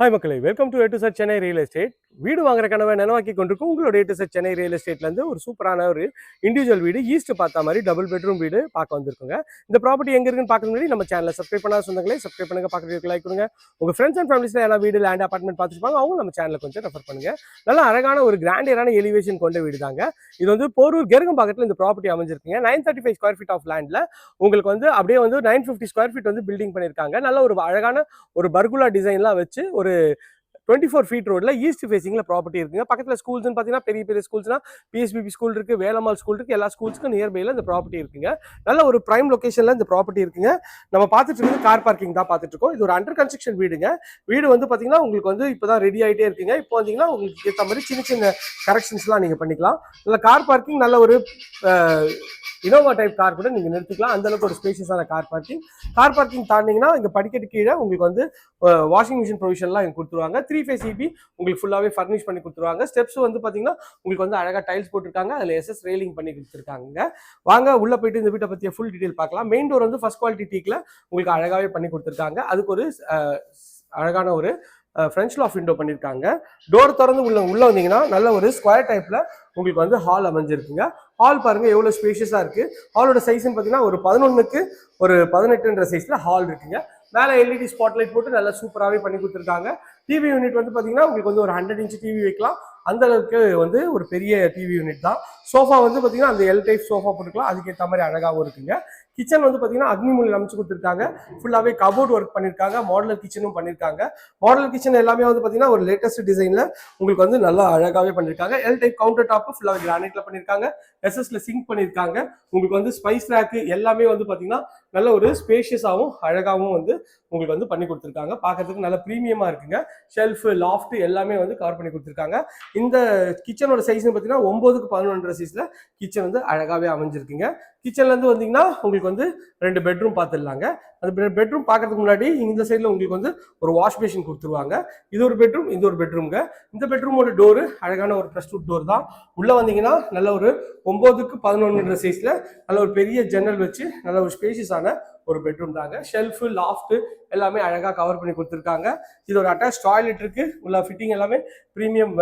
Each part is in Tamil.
ஹாய் மக்களே welcome to to sir Chennai real estate வீடு வாங்குற கனவை நினைவாக்கி கொண்டிருக்கும். உங்களுடைய டு சென்னை ரியல் எஸ்டேட்லேருந்து ஒரு சூப்பரான ஒரு இண்டிவிஜுவல் வீடு ஈஸ்ட் பார்த்தா மாதிரி டபுள் பெட்ரூம் வீடு பார்க்க வந்திருக்குங்க. இந்த ப்ராப்பர்ட்டி எங்கே இருக்குன்னு பார்க்க முன்னாடி நம்ம சேனலை சப்ஸ்கிரைப் பண்ணாத சொந்தங்களே சப்ஸ்கிரைப் பண்ணுங்க. பார்க்குறதுக்கு லைக் கொடுங்க. உங்கள் ஃப்ரெண்ட்ஸ் அண்ட் ஃபேமிலிஸில் எல்லாம் வீடு லேண்ட் அப்பார்ட்மெண்ட் பார்த்துருப்பாங்க அவங்க நம்ம சேனலை கொஞ்சம் ரெஃபர் பண்ணுங்க. நல்ல அழகான ஒரு கிராண்டியரான எலிவேஷன் கொண்ட வீடு தாங்க. இது வந்து போரூர் கெருகம் பக்கத்தில் இந்த ப்ராப்பர்ட்டி அமைஞ்சிருக்குங்க. Nine thirty five square feet of லேண்டில் உங்களுக்கு வந்து அப்படியே வந்து நைன் ஃபிஃப்டி ஸ்கொயர் ஃபீட் வந்து பில்டிங் பண்ணியிருக்காங்க நல்ல ஒரு அழகான ஒரு பர்குலா டிசைன்லாம் வச்சு ஒரு டுவெண்ட்டி ஃபோர் ஃபீட் ரோடில் ஈஸ்ட் ஃபேசிங்ல ப்ராப்பர்ட்டி இருக்குங்க. பக்கத்தில் ஸ்கூல்ஸ்னு பார்த்தீங்கன்னா பெரிய பெரிய ஸ்கூல்ஸ்னா பிஎஸ்பிபி ஸ்கூல் இருக்குது வேலம்மாள் ஸ்கூல் இருக்கு எல்லா ஸ்கூல்ஸ்க்கும் நியர்பையில் இந்த ப்ராப்பர்ட்டி இருக்குங்க. நல்ல ஒரு ப்ரைம் லொக்கேஷனில் இந்த ப்ராப்பர்ட்டி இருக்குங்க. நம்ம பார்த்துட்டு இருக்கிறது கார் பார்க்கிங் தான் பார்த்துட்டு இருக்கோம். இது ஒரு அண்டர் கன்ஸ்ட்ரக்ஷன் வீடுங்க. வீடு வந்து பார்த்தீங்கன்னா உங்களுக்கு வந்து இப்போதான் ரெடி ஆகிட்டே இருக்குங்க. இப்போ வந்தீங்கன்னா உங்களுக்கு ஏற்ற மாதிரி சின்ன சின்ன கரெக்ஷன்ஸ்லாம் நீங்கள் பண்ணிக்கலாம். நல்ல கார் பார்க்கிங் நல்ல ஒரு இனோவா டைப் கார் கூட நீங்கள் நிறுத்திக்கலாம். அந்தளவுக்கு ஒரு ஸ்பேஷியஸான கார் பார்க்கிங் கார் பார்க்கிங் தாண்டிங்கன்னா இங்கே படிக்கட்டு கீழே உங்களுக்கு வந்து வாஷிங் மிஷின் ப்ரொவிஷன்லாம் இங்கே கொடுத்துருவாங்க. த்ரீ ஃபேஸ் இபி உங்களுக்கு ஃபுல்லாகவே ஃபர்னிஷ் பண்ணி கொடுத்துருவாங்க. ஸ்டெப்ஸ் வந்து பார்த்தீங்கன்னா உங்களுக்கு வந்து அழகாக டைல்ஸ் போட்டிருக்காங்க. அதில் எஸ்எஸ் ரெயிலிங் பண்ணி கொடுத்துருக்காங்க. வாங்க உள்ளே போயிட்டு இந்த வீட்டை பற்றிய ஃபுல் டீட்டெயில் பார்க்கலாம். மெயின் டோர் வந்து ஃபர்ஸ்ட் குவாலிட்டி டீக்கில் உங்களுக்கு அழகாகவே பண்ணி கொடுத்துருக்காங்க. அதுக்கு ஒரு அழகான ஒரு ஃப்ரெஞ்ச் லாஃப் விண்டோ பண்ணியிருக்காங்க டோர் திறந்து உள்ள உள்ளே வந்தீங்கன்னா நல்ல ஒரு ஸ்கொயர் டைப்பில் உங்களுக்கு வந்து ஹால் அமைஞ்சிருக்குங்க. ஹால் பாருங்க எவ்வளோ ஸ்பேஷியஸாக இருக்குது ஹாலோட சைஸ்ன்னு பார்த்தீங்கன்னா ஒரு பதினொன்றுக்கு ஒரு பதினெட்டுன்ற சைஸில் ஹால் இருக்குங்க. மேலே எல்இடி ஸ்பாட்லைட் போட்டு நல்லா சூப்பராகவே பண்ணி கொடுத்துருக்காங்க. டிவி யூனிட் வந்து பார்த்தீங்கன்னா உங்களுக்கு வந்து ஒரு ஹண்ட்ரட் இன்ச் டிவி வைக்கலாம். அந்த அளவுக்கு வந்து ஒரு பெரிய டிவி யூனிட் தான். சோஃபா வந்து பார்த்தீங்கன்னா அந்த எல் டைப் சோஃபா போட்டுக்கலாம். அதுக்கேற்ற மாதிரி அழகாகவும் இருக்குங்க. கிச்சன் வந்து பார்த்தீங்கன்னா அக்னிமூலில் அமைச்சு கொடுத்துருக்காங்க. ஃபுல்லாகவே கபோர்ட் ஒர்க் பண்ணியிருக்காங்க மாடலர் கிச்சனும் பண்ணியிருக்காங்க மாடலர் கிச்சன் எல்லாமே வந்து பார்த்தீங்கன்னா ஒரு லேட்டஸ்ட் டிசைனில் உங்களுக்கு வந்து நல்லா அழகாகவே பண்ணியிருக்காங்க எல் டைப் கவுண்டர் டாப்பு ஃபுல்லாக கிரானைட்டில் பண்ணியிருக்காங்க எஸ்எஸ்ல சிங்க் பண்ணியிருக்காங்க உங்களுக்கு வந்து ஸ்பைஸ் ரேக்கு எல்லாமே வந்து பார்த்தீங்கன்னா நல்ல ஒரு ஸ்பேஷியஸாகவும் அழகாகவும் வந்து உங்களுக்கு வந்து பண்ணி கொடுத்துருக்காங்க. பார்க்கறதுக்கு நல்ல ப்ரீமியமாக இருக்குங்க. ஷெல்ஃபு லாஃப்ட் எல்லாமே வந்து கவர் பண்ணி கொடுத்துருக்காங்க. இந்த கிச்சனோட சைஸ்னு பார்த்தீங்கன்னா ஒம்போதுக்கு பதினொன்றரை சைஸில் கிச்சன் வந்து அழகாகவே அமைஞ்சிருக்குங்க. கிச்சன்லேருந்து வந்தீங்கன்னா உங்களுக்கு வந்து ரெண்டு பெட்ரூம் பார்த்துடலாங்க அந்த பெட்ரூம் பார்க்கறதுக்கு முன்னாடி இந்த சைடில் உங்களுக்கு வந்து ஒரு வாஷ் பேஷின் கொடுத்துருவாங்க. இது ஒரு பெட்ரூம் இது ஒரு பெட்ரூம்ங்க இந்த பெட்ரூமோட டோரு அழகான ஒரு ப்ரெஸ் டோர் தான். உள்ளே வந்தீங்கன்னா நல்ல ஒரு ஒம்போதுக்கு பதினொன்றுன்ற சைஸில் நல்ல ஒரு பெரிய ஜன்னல் வச்சு நல்ல ஒரு ஸ்பேஷியஸான ஒரு பெட்ரூம் தாங்க. ஷெல்ஃபு லாஃப்ட்டு எல்லாமே அழகாக கவர் பண்ணி கொடுத்துருக்காங்க. இது ஒரு அட்டாச் டாய்லெட் இருக்கு. உள்ள ஃபிட்டிங் எல்லாமே ப்ரீமியம்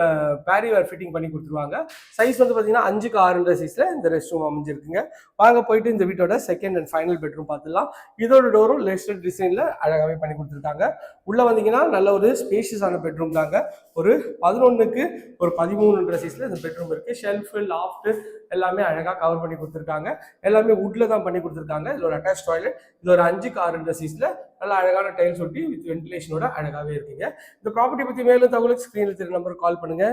பேரிவேர் ஃபிட்டிங் பண்ணி கொடுத்துருவாங்க. சைஸ் வந்து பார்த்தீங்கன்னா அஞ்சுக்கு ஆறுன்ற சைஸில் இந்த ரெஸ்ட் ரூம் அமைஞ்சிருக்குங்க. வாங்க போயிட்டு இந்த வீட்டோட செகண்ட் அண்ட் ஃபைனல் பெட்ரூம் பார்த்துலாம் இதோட டோரும் லேஸ்டர் டிசைனில் அழகாகவே பண்ணி கொடுத்துருக்காங்க. உள்ளே வந்தீங்கன்னா நல்ல ஒரு ஸ்பேஷியஸான பெட்ரூம் தாங்க. ஒரு பதினொன்றுக்கு ஒரு பதிமூணுன்ற சைஸில் இந்த பெட்ரூம் இருக்குது ஷெல்ஃபு லாஃப்ட்டு எல்லாமே அழகாக கவர் பண்ணி கொடுத்துருக்காங்க. எல்லாமே உட்டில் தான் பண்ணி கொடுத்துருக்காங்க. இதில் ஒரு அட்டாச் டாய்லெட் இது ஒரு அஞ்சுக்கு ஆறுன்ற சைஸில் நல்ல அழகான டைல்ஸ் ஒட்டி வித் வென்டிலேஷனோட அழகாகவே இருக்குங்க. இந்த ப்ராப்பர்ட்டி பற்றி மேலும் தகவலுக்கு ஸ்க்ரீனில் தெரிய நம்பருக்கு கால் பண்ணுங்க.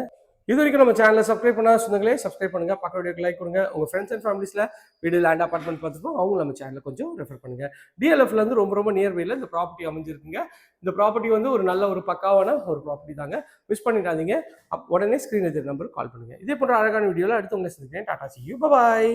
இது வரைக்கும் நம்ம சேனலை சப்ஸ்கிரைப் பண்ணால் சொந்தங்களே சப்ஸ்கிரைப் பண்ணுங்க. பக்க வீடியோக்கு லைக் கொடுங்க. உங்க ஃப்ரெண்ட்ஸ் அண்ட் ஃபேமிலிஸ்ல வீடு லேண்ட் அப்பார்ட்மெண்ட் பார்த்துப்போம். அவங்க நம்ம சேனலை கொஞ்சம் ரெஃபர் பண்ணுங்க. டிஎல்எஃப்ல இருந்து ரொம்ப ரொம்ப நியர்பைல இந்த ப்ராப்பர்ட்டி அமைஞ்சிருக்குங்க. இந்த ப்ராப்பர்ட்டி வந்து ஒரு நல்ல ஒரு பக்காவான ஒரு ப்ராப்பர்ட்டி தாங்க. மிஸ் பண்ணிடாதீங்க. உடனே ஸ்க்ரீன் எதிர் நம்பருக்கு கால் பண்ணுங்க. இதே போன்ற அழகான வீடியோல அடுத்து உங்களை சந்திக்கிறேன். Tata C you bye